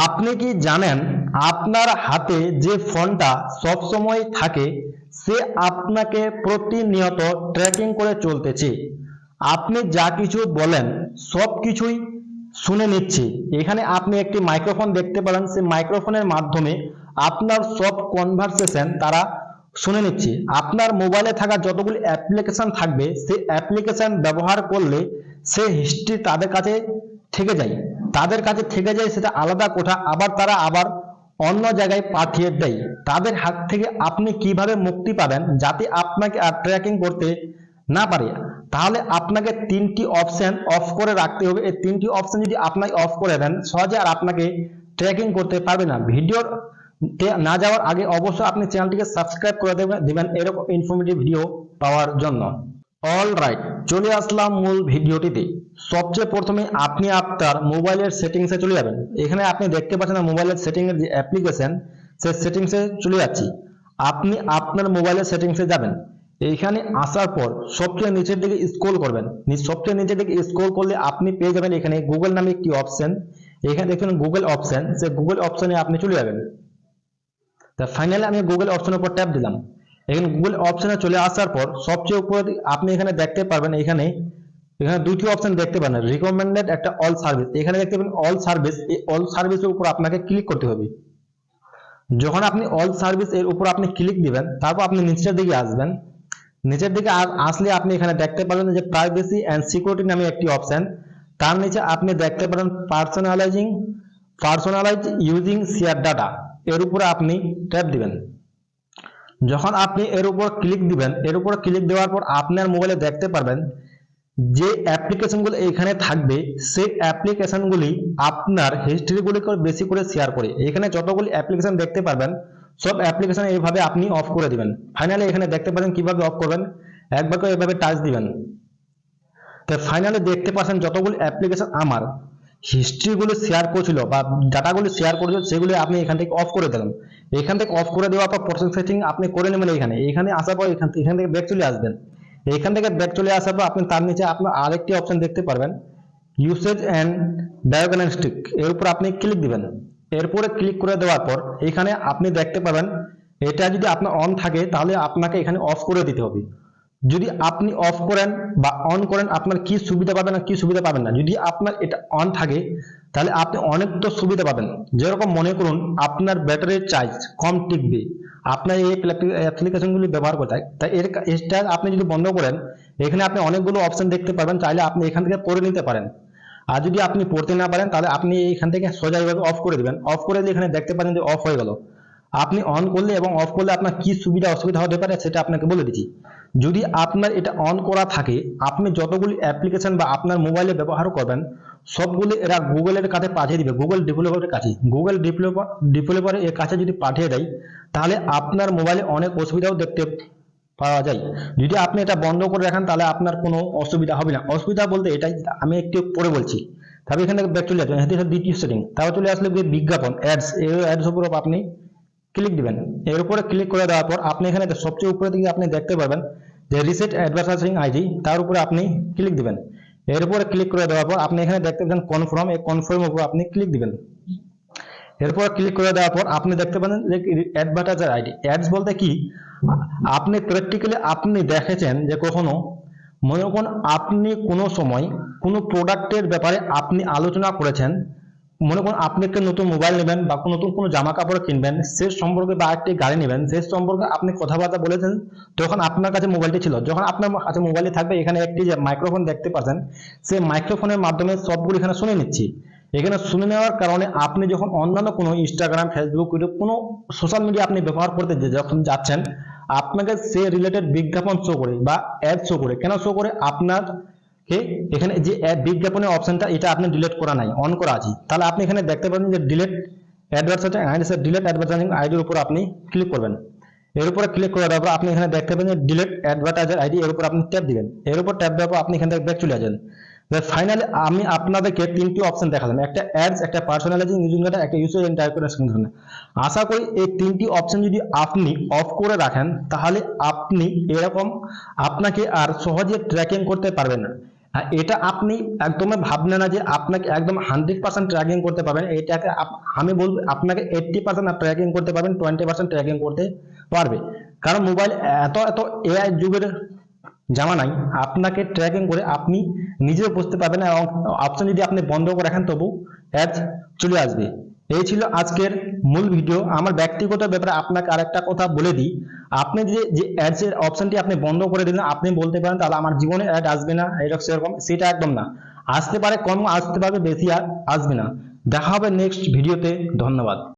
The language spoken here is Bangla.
আপনি কি জানেন আপনার হাতে যে ফোনটা সব সময় থাকে, সে আপনাকে প্রতিনিয়ত ট্র্যাকিং করে চলতেছে। আপনি যা কিছু বলেন, সব কিছুই শুনে নিচ্ছে। এখানে আপনি একটি মাইক্রোফোন দেখতে পারেন, সেই মাইক্রোফোনের মাধ্যমে আপনার সব কনভারসেশন তারা শুনে নিচ্ছে। আপনার মোবাইলে থাকা যতগুলি অ্যাপ্লিকেশন থাকবে, সেই অ্যাপ্লিকেশন ব্যবহার করলে সে হিস্ট্রি তাদের কাছে থেকে যায়। তাদের কাছে থেকে যায় সেটা আলাদা কোঠা, আবার তারা আবার অন্য জায়গায় পাঠিয়ে দেয়। তাদের হাত থেকে আপনি কীভাবে মুক্তি পাবেন যাতে আপনাকে আর ট্র্যাকিং করতে না পারে? তাহলে আপনাকে তিনটি অপশন অফ করে রাখতে হবে। এই তিনটি অপশন যদি আপনাকে অফ করে দেন, সহজে আর আপনাকে ট্র্যাকিং করতে পারবে না। ভিডিওর না যাওয়ার আগে অবশ্যই আপনি চ্যানেলটিকে সাবস্ক্রাইব করে দেবেন, দিবেন এরকম ইনফরমেটিভ ভিডিও পাওয়ার জন্য। অল রাইট চলে আসলাম মূল ভিডিওটিতে। সবচেয়ে প্রথমে আপনি আপনার মোবাইলের সেটিংসে চলে যাবেন। এখানে আপনি দেখতে পাচ্ছেন মোবাইলের সেটিং এর যে অ্যাপ্লিকেশন সেই সেটিংসে চলে যাচ্ছি। আপনি আপনার মোবাইলের সেটিংসে যাবেন। এইখানে আসার পর সবচেয়ে নিচের দিকে স্ক্রল করবেন। সবচেয়ে নিচের দিকে স্ক্রল করলে আপনি পেয়ে যাবেন এখানে গুগল নামে একটি অপশন এখানে দেখুন গুগল অপশন সেই গুগল অপশনে আপনি চলে যাবেন। তা ফাইনালি আমি গুগল অপশনের উপর ট্যাপ দিলাম। এখানে গুগল অপশনে চলে আসার পর সবচেয়ে উপরে আপনি এখানে দেখতে পারবেন এখানে এখানে দুটি অপশন দেখতে পাবেন রিকমেন্ডেড একটা অল সার্ভিস এখানে দেখতে পাবেন অল সার্ভিস এই অল সার্ভিসের উপর আপনাকে ক্লিক করতে হবে। যখন আপনি অল সার্ভিস এর উপর আপনি ক্লিক দিবেন, তারপর আপনি নিচের দিকে আসবেন। নিচের দিকে আসলে আপনি এখানে দেখতে পাবেন যে প্রাইভেসি এন্ড সিকিউরিটি নামে একটি অপশন তার নিচে আপনি দেখতে পারেন personalising personalise using share data এর উপরে আপনি ট্যাপ দিবেন। যখন আপনি এর উপর ক্লিক দিবেন, এর উপর ক্লিক দেওয়ার পর আপনার মোবাইলে দেখতে পারবেন যে অ্যাপ্লিকেশনগুলো এখানে থাকবে, সেই অ্যাপ্লিকেশনগুলি আপনার হিস্ট্রিগুলিকে বেশি করে শেয়ার করে। এখানে যতগুলি অ্যাপ্লিকেশন দেখতে পারবেন, সব অ্যাপ্লিকেশন এইভাবে আপনি অফ করে দিবেন। ফাইনালি এখানে দেখতে পারেন কীভাবে অফ করবেন। একবার করে এভাবে টাচ দিবেন। তো ফাইনালি দেখতে পাচ্ছেন যতগুলি অ্যাপ্লিকেশন আমার হিস্ট্রিগুলো শেয়ার করছিল বা ডাটাগুলো শেয়ার করেছিল, সেগুলো আপনি এখান থেকে অফ করে দিলেন। এখান থেকে অফ করে দেওয়ার পর প্রসেস সেটিং আপনি করে নেবেন এখানে এখানে আসার পর এখান এখান থেকে ব্যাক চলে আসবেন। এখান থেকে ব্যাক চলে আসার পর আপনি তার নিচে আপনার আরেকটি অপশন দেখতে পারবেন। ইউসেজ অ্যান্ড ডায়াগনস্টিক এর উপর আপনি ক্লিক দিবেন। এরপরে ক্লিক করে দেওয়ার পর এখানে আপনি দেখতে পাবেন, এটা যদি আপনার অন থাকে, তাহলে আপনাকে এখানে অফ করে দিতে হবে। যদি আপনি অফ করেন বা অন করেন, আপনার কি সুবিধা পাবেন আর কি সুবিধা পাবেন না? যদি আপনার এটা অন থাকে, তাহলে আপনি অনেক তো সুবিধা পাবেন। যেরকম মনে করুন, আপনার ব্যাটারির চার্জ কম টিকবে। আপনার এই অ্যাপ্লিকেশনগুলি ব্যবহার করতে হয়। তাই এর এটা আপনি যদি বন্ধ করেন, এখানে আপনি অনেকগুলো অপশন দেখতে পাবেন চাইলে আপনি এখান থেকে পড়ে নিতে পারেন। আর যদি আপনি পড়তে না পারেন, তাহলে আপনি এখান থেকে সোজা এইভাবে অফ করে দিবেন। অফ করে দিলে এখানে দেখতে পারেন যে অফ হয়ে গেল। আপনি অন করলে এবং অফ করলে আপনার কি সুবিধা, অসুবিধা হতে পারে, সেটা আপনাকে বলে দিচ্ছি। যদি আপনার এটা অন করা থাকে, আপনি যতগুলি অ্যাপ্লিকেশন বা আপনার মোবাইলে ব্যবহার করবেন, সবগুলি এরা গুগলের কাছে পাঠিয়ে দিবে গুগল ডেভেলপারের কাছে গুগল ডেভেলপার ডেভেলপারের এর কাছে যদি পাঠিয়ে দেয়, তাহলে আপনার মোবাইলে অনেক অসুবিধাও দেখতে পাওয়া যায়। যদি আপনি এটা বন্ধ করে রাখেন, তাহলে আপনার কোনো অসুবিধা হবে না। অসুবিধা বলতে এটাই, আমি একটু পরে বলছি। তারপর এখান ব্যাক চলে আসবেন দ্বিতীয় সেটিং তারপর চলে আসলে বিজ্ঞাপন অ্যাডস এই অ্যাডস উপর আপনি ক্লিক দিবেন। এর উপরে ক্লিক করে দেওয়ার পর আপনি এখানে সবচেয়ে উপরে দিকে আপনি দেখতে পাবেন যে রিসেট অ্যাডভার্টাইজিং আইডি তার উপরে আপনি ক্লিক দিবেন। এর উপরে ক্লিক করে দেওয়ার পর আপনি এখানে দেখতে পাবেন কনফার্ম এই কনফার্ম উপর আপনি ক্লিক দিবেন। এরপর ক্লিক করে দেওয়ার পর আপনি দেখতে পাবেন যে অ্যাডভার্টাইজার আইডি অ্যাডস বলতে কি? আপনি প্র্যাকটিক্যালি আপনি দেখেছেন যে কখনো, মনে করুন আপনি কোনো সময় কোনো প্রোডাক্টের ব্যাপারে আপনি আলোচনা করেছেন মনে করুন আপনি একটা নতুন মোবাইল নেবেন বা নতুন কোনো জামা কাপড় কিনবেন, সে সম্পর্কে বা একটি গাড়ি নেবেন, সে সম্পর্কে আপনি কথাবার্তা বলেছেন তখন আপনার কাছে মোবাইলটি ছিল, যখন আপনার কাছে মোবাইলটি থাকবে, এখানে একটি যে মাইক্রোফোন দেখতে পাচ্ছেন, সেই মাইক্রোফোনের মাধ্যমে সবগুলো এখানে শুনে নিচ্ছি। এখানে শুনে নেওয়ার কারণে আপনি যখন অন্যান্য কোনো ইনস্টাগ্রাম ফেসবুক ইউটিউব কোনো সোশ্যাল মিডিয়া আপনি ব্যবহার করতে যখন যাচ্ছেন, আপনাকে সে রিলেটেড বিজ্ঞাপন শো করে বা অ্যাড শো করে। কেন শো করে? আপনার কে এখানে যে বিজ্ঞাপনের অপশনটা এটা আপনি ডিলিট করা নাই অন করা আছে। তাহলে আপনি এখানে দেখতে পাবেন যে delete advertising ID delete advertising আইডির উপর আপনি ক্লিক করবেন। এর উপরে ক্লিক করার পর আপনি এখানে দেখতে পাবেন যে ডিলিট অ্যাডভার্টাইজার আইডি এর উপর আপনি ট্যাপ দিবেন। এর উপর ট্যাপ দেওয়ার পর আপনি এখান থেকে ব্যাক চলে আসবেন। ফাইনালি আমি আপনাদেরকে তিনটি অপশন দেখালাম। একটা অ্যাডস একটা পার্সোনালাইজিং ইউজিং ডাটা একটা ইউজার ইন্টারপ্রিটেশন ধরনের। আশা করি এই তিনটি অপশন যদি আপনি অফ করে রাখেন, তাহলে আপনি এরকম আপনাকে আর সহজে ট্র্যাকিং করতে পারবেন না। এটা আপনি একদমই ভাবলেন না যে আপনাকে একদম হান্ড্রেড পার্সেন্ট ট্র্যাকিং করতে পারবেন। এটাকে আমি বলব, আপনাকে এইটটি পার্সেন্ট ট্র্যাকিং করতে পারবেন টোয়েন্টি পার্সেন্ট ট্র্যাকিং করতে পারবে। কারণ মোবাইল এত এত এআই যুগের জামানায় আপনাকে ট্র্যাকিং করে আপনি নিজেও বুঝতে পারবেন এবং অপশন যদি আপনি বন্ধ করে রাখেন তবু অ্যাড চলে আসবে। এই ছিল আজকের মূল ভিডিও আমার ব্যক্তিগত ব্যাপারে আপনাকে আরেকটা কথা বলে দিই। আপনি যে যে অ্যাডস এর অপশনটি আপনি বন্ধ করে দিলেন, আপনি বলতে পারেন, তাহলে আমার জীবনে অ্যাড আসবে না। এরকম সেরকম, সেটা একদম না। আসতে পারে কম আসতে পারবে, বেশি আসবে না। দেখা হবে নেক্সট ভিডিওতে ধন্যবাদ।